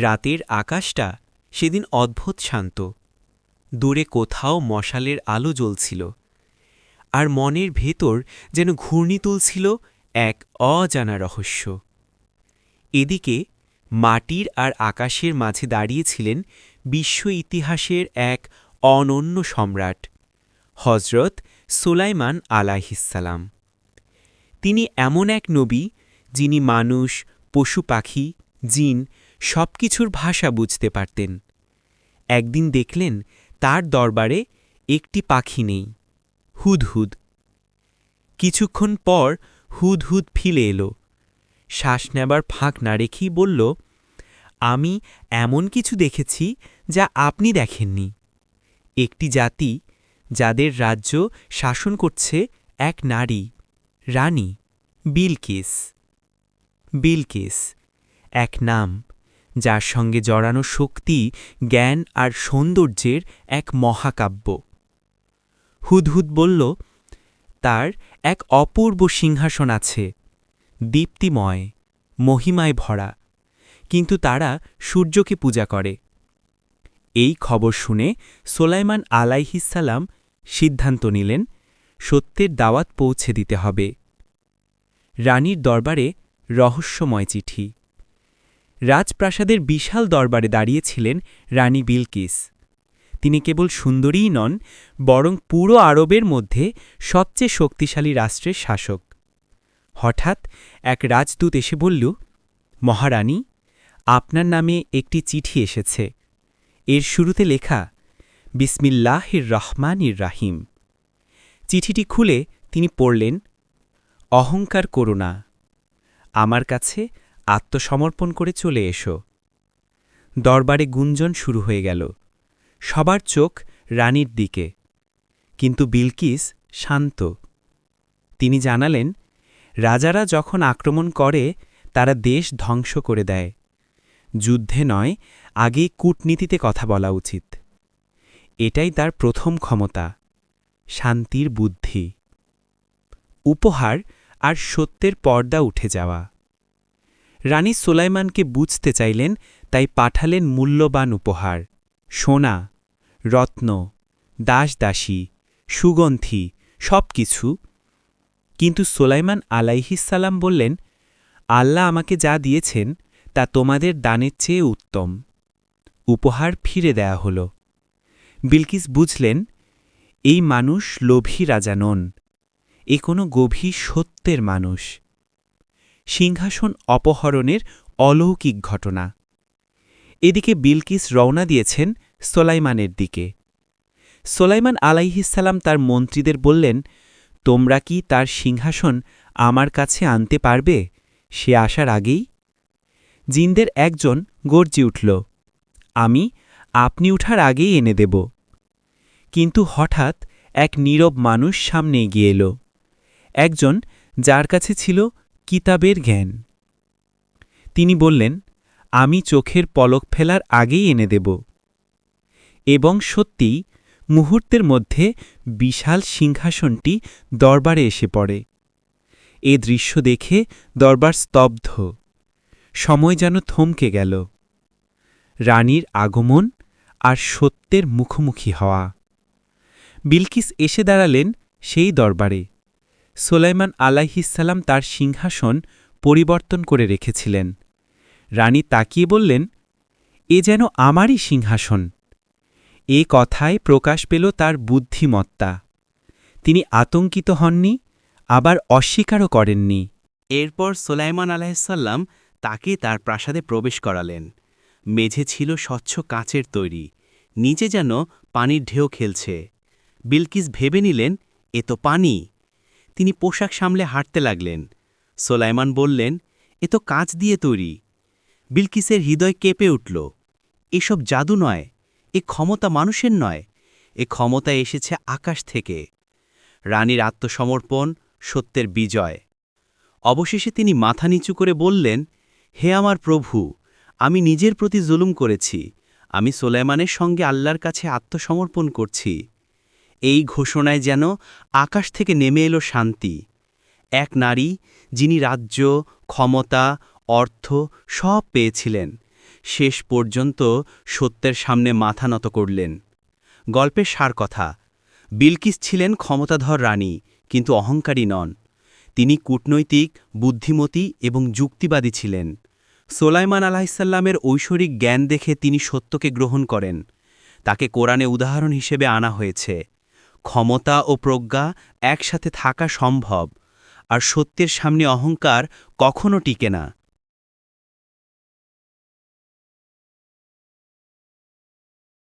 রাতের আকাশটা সেদিন অদ্ভুত শান্ত। দূরে কোথাও মশালের আলো জ্বলছিল। আর মনের ভেতর যেন ঘূর্ণি তুলছিল এক অজানা রহস্য। এদিকে মাটির আর আকাশের মাঝে দাঁড়িয়েছিলেন বিশ্ব ইতিহাসের এক অনন্য সম্রাট হজরত সুলাইমান আলাহিসাল্লাম তিনি এমন এক নবী যিনি মানুষ, পশু পাখি, জিন সব কিছুর ভাষা বুঝতে পারতেন। একদিন দেখলেন তার দরবারে একটি পাখি নেই, হুদহুদ। কিছুক্ষণ পর হুদহুদ ফিলে এলো। শ্বাস নেবার ফাঁক না রেখেই বলল, আমি এমন কিছু দেখেছি যা আপনি দেখেননি। একটি জাতি যাদের রাজ্য শাসন করছে এক নারী, রানী বিলকিস। বিলকিস, এক নাম। যার সঙ্গে জড়ানো শক্তি, জ্ঞান আর সৌন্দর্যের এক মহাকাব্য। হুদহুদ বলল, তার এক অপূর্ব সিংহাসন আছে, দীপ্তিময়, মহিমায় ভরা, কিন্তু তারা সূর্যকে পূজা করে। এই খবর শুনে সোলাইমান আলাইহিসাল্লাম সিদ্ধান্ত নিলেন, সত্যের দাওয়াত পৌঁছে দিতে হবে। রানীর দরবারে রহস্যময় চিঠি। রাজপ্রাসাদের বিশাল দরবারে দাঁড়িয়েছিলেন রানী বিলকিস। তিনি কেবল সুন্দরীই নন, বরং পুরো আরবের মধ্যে সবচেয়ে শক্তিশালী রাষ্ট্রের শাসক। হঠাৎ এক রাজদূত এসে বলল, মহারানী, আপনার নামে একটি চিঠি এসেছে। এর শুরুতে লেখা, বিসমিল্লাহির রহমানির রাহিম। চিঠিটি খুলে তিনি পড়লেন, অহংকার করো না। আমার কাছে আত্মসমর্পণ করে চলে এসো। দরবারে গুঞ্জন শুরু হয়ে গেল। সবার চোখ রানীর দিকে। কিন্তু বিলকিস শান্ত। তিনি জানালেন, রাজারা যখন আক্রমণ করে, তারা দেশ ধ্বংস করে দেয়। যুদ্ধে নয়, আগে কূটনীতিতে কথা বলা উচিত। এটাই তার প্রথম ক্ষমতা, শান্তির বুদ্ধি। উপহার আর সত্যের পর্দা উঠে যাওয়া। রানী সোলাইমানকে বুঝতে চাইলেন, তাই পাঠালেন মূল্যবান উপহার। সোনা, রত্ন, দাসদাসী, সুগন্ধি সব কিছু কিন্তু সোলাইমান আলাইহিসাল্লাম বললেন, আল্লাহ আমাকে যা দিয়েছেন, তা তোমাদের দানের চেয়ে উত্তম। উপহার ফিরে দেয়া হল। বিলকিস বুঝলেন, এই মানুষ লোভী রাজা নন, এ কোনো গভীর সত্যের মানুষ। সিংহাসন অপহরণের অলৌকিক ঘটনা। এদিকে বিলকিস রওনা দিয়েছেন সোলাইমানের দিকে। সোলাইমান আলাইহিসাল্লাম তার মন্ত্রীদের বললেন, তোমরা কি তার সিংহাসন আমার কাছে আনতে পারবে? সে আসার আগেই জিনদের একজন গর্জি উঠল, আমি আপনি উঠার আগেই এনে দেব। কিন্তু হঠাৎ এক নীরব মানুষ সামনে এগিয়ে এলো। একজন যার কাছে ছিল কিতাবের জ্ঞান। তিনি বললেন, আমি চোখের পলক ফেলার আগেই এনে দেব। এবং সত্যিই মুহূর্তের মধ্যে বিশাল সিংহাসনটি দরবারে এসে পড়ে। এ দৃশ্য দেখে দরবার স্তব্ধ। সময় যেন থমকে গেল। রানীর আগমন আর সত্যের মুখোমুখি হওয়া। বিলকিস এসে দাঁড়ালেন সেই দরবারে। সোলাইমান আলাইহিসাল্লাম তার সিংহাসন পরিবর্তন করে রেখেছিলেন। রানী তাকিয়ে বললেন, এ যেন আমারই সিংহাসন। এ কথায় প্রকাশ পেল তার বুদ্ধিমত্তা। তিনি আতঙ্কিত হননি, আবার অস্বীকারও করেননি। এরপর সোলাইমান আলাহিসাল্লাম তাকে তার প্রাসাদে প্রবেশ করালেন। মেঝে ছিল স্বচ্ছ কাঁচের তৈরি, নিচে যেন পানির ঢেউ খেলছে। বিলকিস ভেবে নিলেন, এ তো পানি। তিনি পোশাক সামলে হাঁটতে লাগলেন। সোলাইমান বললেন, এ তো কাঁচ দিয়ে তৈরি। বিলকিসের হৃদয় কেঁপে উঠল। এসব জাদু নয়, এ ক্ষমতা মানুষের নয়, এ ক্ষমতা এসেছে আকাশ থেকে। রানীর আত্মসমর্পণ, সত্যের বিজয়। অবশেষে তিনি মাথা নিচু করে বললেন, হে আমার প্রভু, আমি নিজের প্রতি জুলুম করেছি। আমি সোলাইমানের সঙ্গে আল্লাহর কাছে আত্মসমর্পণ করছি। এই ঘোষণায় যেন আকাশ থেকে নেমে এলো শান্তি। এক নারী, যিনি রাজ্য, ক্ষমতা, অর্থ সব পেয়েছিলেন, শেষ পর্যন্ত সত্যের সামনে মাথা নত করলেন। গল্পের সার কথা, বিলকিস ছিলেন ক্ষমতাধর রানী, কিন্তু অহংকারী নন। তিনি কূটনৈতিক, বুদ্ধিমতী এবং যুক্তিবাদী ছিলেন। সোলাইমান আলাহিসাল্লামের ঐশ্বরিক জ্ঞান দেখে তিনি সত্যকে গ্রহণ করেন। তাকে কোরআনে উদাহরণ হিসেবে আনা হয়েছে। ক্ষমতা ও প্রজ্ঞা একসাথে থাকা সম্ভব আর সত্যের সামনে অহংকার কখনো টিকে না।